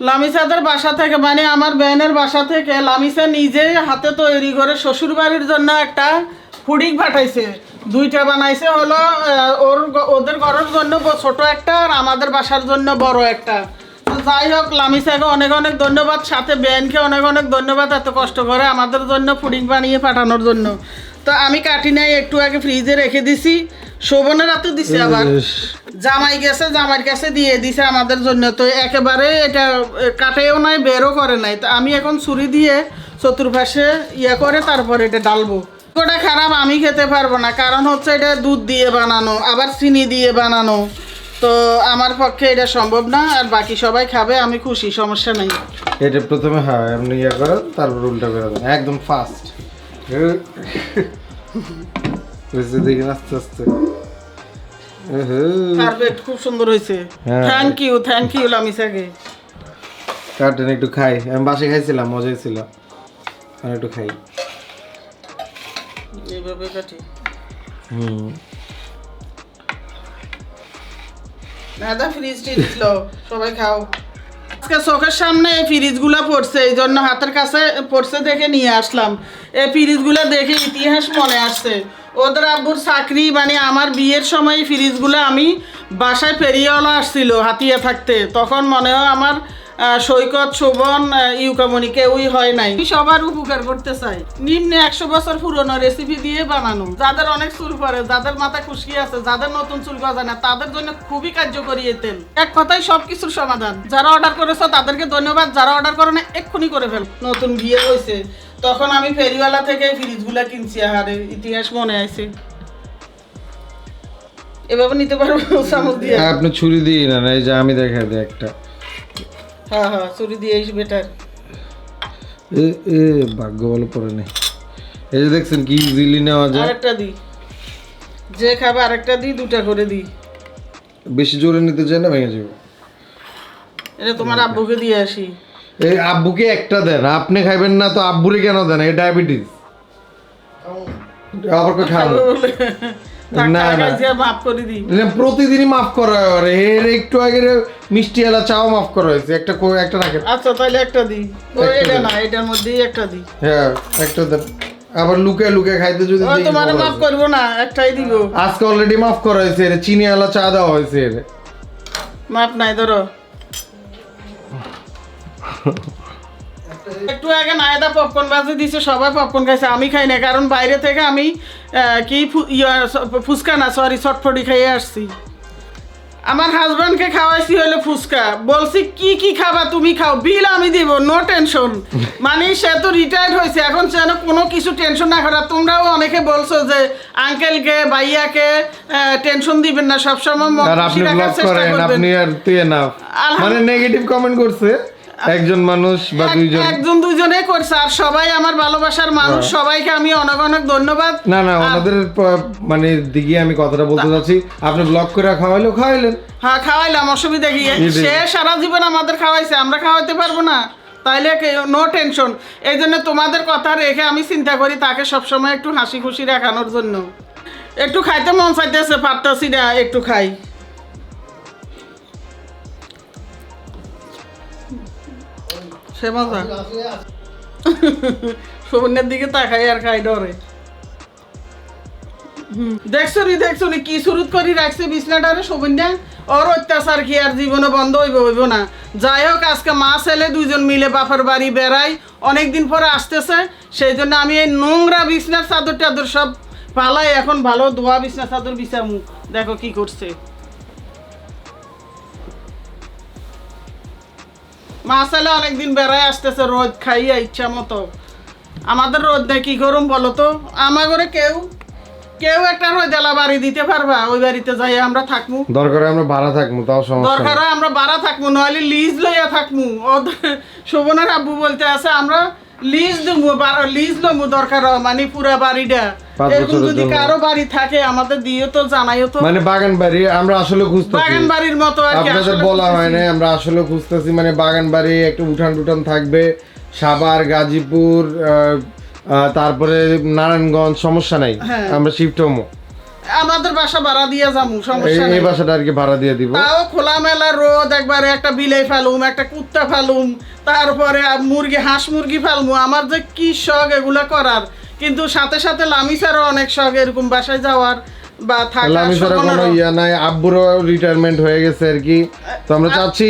লামিসাদের বাসা থেকে মানে আমার বোনের বাসা থেকে, লামিসা নিজে হাতে তৈরি করে শ্বশুর বাড়ির জন্য একটা ফুডিং পাঠাইছে। দুইটা বানাইছে হলো ওর ওদের ঘরের জন্য ছোট একটা আর আমাদের বাসার জন্য বড় একটা। যাই হোক, লামিসাকে অনেক অনেক ধন্যবাদ, সাথে বেনকে অনেক অনেক ধন্যবাদ এত কষ্ট করে আমাদের জন্য ফুডিং বানিয়ে পাঠানোর জন্য। তো আমি কাটি নাই একটু আগে ফ্রিজে রেখে দিছি। শোভনের হাতে দিছে আবার। জামাই গেছে জামাইয়ের কাছে দিয়ে দিছে আমাদের জন্য। তো একেবারে এটা কাটেও নাই বেরও করে নাই। তো আমি এখন ছুরি দিয়ে চতুর্পাশে ইয়ে করে তারপর এটা ডালবো। ওটা খারাপ আমি খেতে পারব না। কারণ হচ্ছে এটা দুধ দিয়ে বানানো আবার চিনি দিয়ে বানানো। তো আমার পক্ষে এটা সম্ভব না আর বাকি সবাই খাবে আমি খুশি সমস্যা নেই। এটা প্রথমে হ্যাঁ আপনি ইয়ে করেন তারপর উল্টা করে একদম ফাস্ট বুঝতে দেখেন আস্তে আস্তে। পারফেক্ট খুব সুন্দর হয়েছে। হ্যাঁ। থ্যাংক ইউ থ্যাংক ইউ লামিসাকে কাটেন একটু খাই। আমি বাসে খাইছিলাম মজাই ছিল। আমি একটু খাই। এইভাবে কাটি। হুম। দাদা ফ্রিজ টিরিজ সবাই খাও। আজকে চোখের সামনে এই ফ্রিজগুলো পড়ছে এই জন্য হাতের কাছে পড়ছে দেখে নিয়ে আসলাম। এই ফ্রিজগুলো দেখে ইতিহাস মনে আসছে। ওদের আব্বুর চাকরি মানে আমার বিয়ের সময় ফ্রিজগুলো আমি বাসায় ফেরিওয়ালা আসছিল হাতিয়ে থাকতে। তখন মনে হয় আমার সৈকত, শোভন ইউকামনি কেউই হয় নাই। সবার উপকার করতে চাই। নিম্নে একশো বছর পুরনো রেসিপি দিয়ে বানানো। যাদের অনেক চুল পড়ে, যাদের মাথা খুশকি আছে, যাদের নতুন চুল গজা না তাদের জন্য খুবই কার্যকরী এই তেল। এক কথায় সবকিছুর সমাধান। যারা অর্ডার করেছ তাদেরকে ধন্যবাদ। যারা অর্ডার করে না, এক্ষুনি করে ফেল। নতুন বিয়ে হয়েছে তখন আমি ফেরিওয়ালা থেকে ফ্রিজগুলা কিনছি আহারে ইতিহাস মনে আছে। এভাবে নিতে পারব চামচ দিয়ে। আপনি ছুরি দিই না এই যে আমি দেখাই দিই একটা। হ্যাঁ হ্যাঁ চুরি দিয়ে বেটার এ এ ভাগ্য ভালো পড়ে নেই। এই যে দেখছেন কি ইজিলি নেওয়া যায়। আরেকটা দিই। যে খাবে আরেকটা দিই দুটা করে দিই। বেশি জোরে নিতে চাই না ভেঙে যাবে। এটা তোমার আব্বুকে দিয়ে আসি। এই আব্বুকে একটা দেন আপনি খাইবেন না তো আব্বুরে কেন দেন? এই ডায়াবেটিস আবার কই খান না, না। আজকে মাফ করে দিই। প্রতিদিনই মাফ করা হয়। এর একটু আগে মিষ্টি এলা চাও মাফ করা হয়েছে। একটা কো- একটা রাখেন। আচ্ছা তাহলে একটা দিই। ও এটা না এটার মধ্যেই একটা দিই। হ্যাঁ একটা দেন। আবার লুকে লুকে খাইতে যদি দেখি মাফ। করব না একটাই দিব। আজকে অলরেডি মাফ করা হয়েছে চিনি আলা চা দেওয়া হয়েছে মাপ নাই ধরো। একটু আগে নায়দা পপকর্ন বাজে দিছে সবাই পপকর্ন খাইছে আমি খাই না কারণ বাইরে থেকে আমি কি ফুচকা না সরি চটপটি খাইয়ে আসছি। আমার হাজব্যান্ডকে খাওয়াইছি হলো ফুচকা। বলছি কি কি খাবা তুমি খাও বিল আমি দিব নো টেনশন মানে সে তো রিটায়ার্ড হয়েছে এখন যেন কোনো কিছু টেনশন না করা তোমরাও অনেকে বলছো যে আঙ্কেলকে ভাইয়াকে টেনশন দিবেন না সবসময় মন খুশি রাখার চেষ্টা করবেন। আপনি আর তুই না। মানে নেগেটিভ কমেন্ট করছে। একজন মানুষ বা দুইজন? একজন দুজনে করছে আর সবাই আমার ভালোবাসার মানুষ হ্যাঁ। সবাইকে আমি অনেক অনেক ধন্যবাদ। না না ওনাদের মানে দিকে আমি কথাটা বলতে চাচ্ছি আপনি ব্লক করে খাওয়াইলেও খাওয়াইলেন? হ্যাঁ খাওয়াইলাম অসুবিধা কি? সে সারা জীবন আমাদের খাওয়াইছে আমরা খাওয়াইতে পারব না। তাইলে নো টেনশন এই জন্য তোমাদের কথা রেখে আমি চিন্তা করি তাকে সবসময় একটু হাসি খুশি রাখানোর জন্য। একটু খাইতে মন চাইতেছে পারতাছি না একটু খাই। সে দিকে তাকাই আর খাই ডরে। দেখছ দেখছ কি করি রাখছে বিছনাটারে ওর অত্যাচার কি আর জীবনে বন্ধ হইব হইব না। যাই হোক, আজকে মা ছেলে দুইজন মিলে বাপের বাড়ি বেড়াই অনেক দিন পরে আসতেছে। সেই জন্য আমি এই নোংরা বিছনার চাদর টাদর সব পালাই এখন ভালো ধোয়া বিছনার চাদর বিছামু। দেখো কি করছে। মা ছেলে অনেকদিন বেড়ায় আসতেছে রোদ খাইয়া ইচ্ছা মতো। আমাদের রোদ নেই কি করুম বলো তো? আমার ঘরে কেউ কেউ একটা রোদেলা বাড়ি দিতে পারবা ওই বাড়িতে যাই আমরা থাকব দরকার আমরা ভাড়া থাকব তাও সমস্যা দরকার আমরা ভাড়া থাকব নইলে লিজ লইয়া থাকব ওদের- শোভনার আব্বু বলতে আছে আমরা লিজ দেবো লিজ লমু দরকার মানে পুরা বাড়িটা। এরকম যদি কারও বাড়ি থাকে আমাদের দিও তো জানাইও তো। মানে বাগান বাড়ি আমরা আসলে খুঁজতেছি। বাগান বাড়ির মতো আর কি আপনাদের বলা হয় না আমরা আসলে খুঁজতেছি মানে বাগান বাড়ি একটু উঠান টুঠান থাকবে। সাভার গাজীপুর তারপরে নারায়ণগঞ্জ সমস্যা নাই। হ্যাঁ। আমরা শিফট হব। আমাদের বাসা ভাড়া দিয়ে এই সমস্যা এই বাসাটা আর কি ভাড়া দিয়ে দিব? তাও খোলামেলা রোদ একবারে একটা বিলে ফেলুম একটা কুত্তা ফেলুম তারপরে মুরগি হাঁস মুরগি ফেলমু। আমার যে কি শখ এগুলো করার। কিন্তু সাথে সাথে লামিসারও অনেক শখ এরকম বাসায় যাওয়ার বা কোনো ইয়া নাই আব্বুরও রিটায়ারমেন্ট হয়ে গেছে আর কি। তো আমরা চাচ্ছি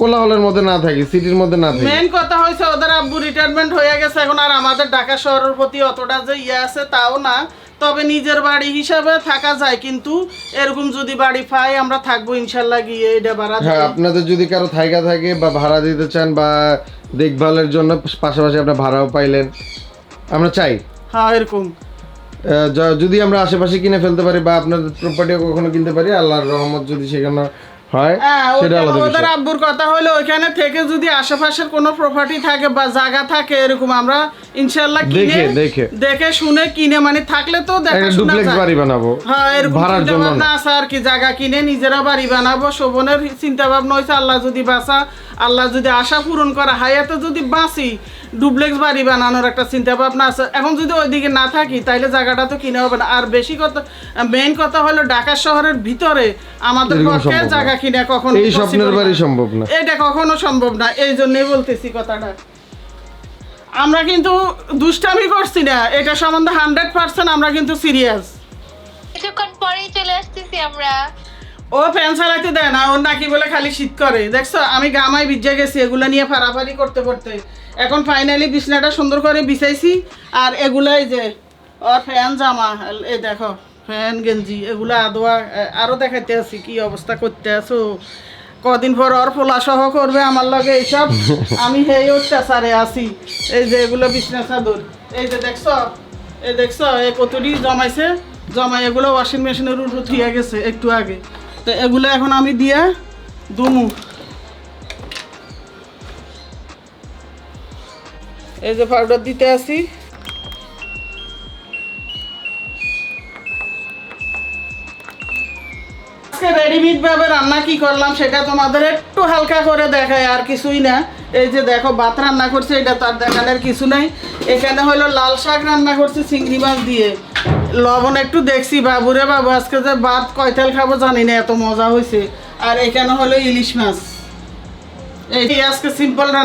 কোলাহলের মধ্যে না থাকি সিটির মধ্যে না থাকি। মেন কথা হয়েছে ওদের আব্বু রিটায়ারমেন্ট হয়ে গেছে এখন আর আমাদের ঢাকা শহরের প্রতি অতটা যে ইয়ে আছে তাও না। তবে নিজের বাড়ি হিসাবে থাকা যায় কিন্তু এরকম যদি বাড়ি পাই আমরা থাকব ইনশাল্লাহ গিয়ে এটা বাড়া হ্যাঁ আপনাদের যদি কারও থাইকা থাকে বা ভাড়া দিতে চান বা দেখভালের জন্য পাশাপাশি আপনার ভাড়াও পাইলেন আমরা চাই। হ্যাঁ এরকম। যদি আমরা আশেপাশে কিনে ফেলতে পারি বা আপনাদের প্রপার্টিও কখনো কিনতে পারি আল্লাহর রহমত যদি সেখানে হয় সেটা আলাদা ওদের আব্বুর কথা হলো ওইখানে থেকে যদি আশেপাশের কোনো প্রপার্টি থাকে বা জায়গা থাকে এরকম আমরা কিনে দেখে, দেখে। শুনে কিনে মানে থাকলে তো দেখা ডুপ্লেক্স বাড়ি বানাবো হ্যাঁ এরকম ভাড়ার জন্য না। কি জায়গা কিনে নিজেরা বাড়ি বানাবো শোভনের চিন্তা ভাবনা হয়েছে আল্লাহ যদি বাঁচা আল্লাহ যদি আশা পূরণ করা হায়াতে যদি বাঁচি ডুপ্লেক্স বাড়ি বানানোর একটা চিন্তা ভাবনা আছে। এখন যদি ওইদিকে না থাকি তাইলে জায়গাটা তো কিনে হবে না। আর বেশি কথা মেইন কথা হলো ঢাকা শহরের ভিতরে আমাদের পক্ষে জায়গা কিনে কখনো এই স্বপ্নের বাড়ি সম্ভব না। এটা কখনো সম্ভব না। এই জন্যই বলতেছি কথাটা। আমরা কিন্তু দুষ্টামি করছি না। এটা সম্বন্ধে হান্ড্রেড পার্সেন্ট আমরা কিন্তু সিরিয়াস কিছুক্ষণ পরেই চলে আসতেছি আমরা। ও ফ্যান চালাতে দেয় না ওর নাকি বলে খালি শীত করে। দেখছ আমি গামায় ভিজে গেছি এগুলো নিয়ে ফাড়াফাড়ি করতে করতে। এখন ফাইনালি বিছনাটা সুন্দর করে বিছাইছি। আর এগুলাই যে, ওর ফ্যান জামা, এই দেখো, ফ্যান, গেঞ্জি, এগুলো আদোয়া আরও দেখাইতে আছি কি অবস্থা করতে আছো। কদিন পর ওর সহ করবে আমার লগে এইসব। আমি সেই অত্যাচারে আছি। এই যে এগুলো বিছনা চাদর। এই যে দেখছ এই দেখছ এই কতটি জমাইছে। জমাই এগুলো ওয়াশিং মেশিনের থুয়ে গেছে একটু আগে। তো এগুলো এখন আমি দিয়ে দুমু। এই যে পাউডার দিতে আসি। রেডিমেড ভাবে রান্না কি করলাম সেটা তোমাদের একটু হালকা করে দেখায় আর কিছুই না। এই যে দেখো, ভাত রান্না করছে, এটা তার দেখানোর কিছু নাই। এখানে হলো লাল শাক রান্না করছে, চিংড়ি মাছ দিয়ে। লবণ একটু দেখছি বাবুরে বাবু, আজকে যে ভাত কয়তেল খাব জানি না, এত মজা হয়েছে আর এখানে হলো ইলিশ মাছ। এই আজকে সিম্পল রান্না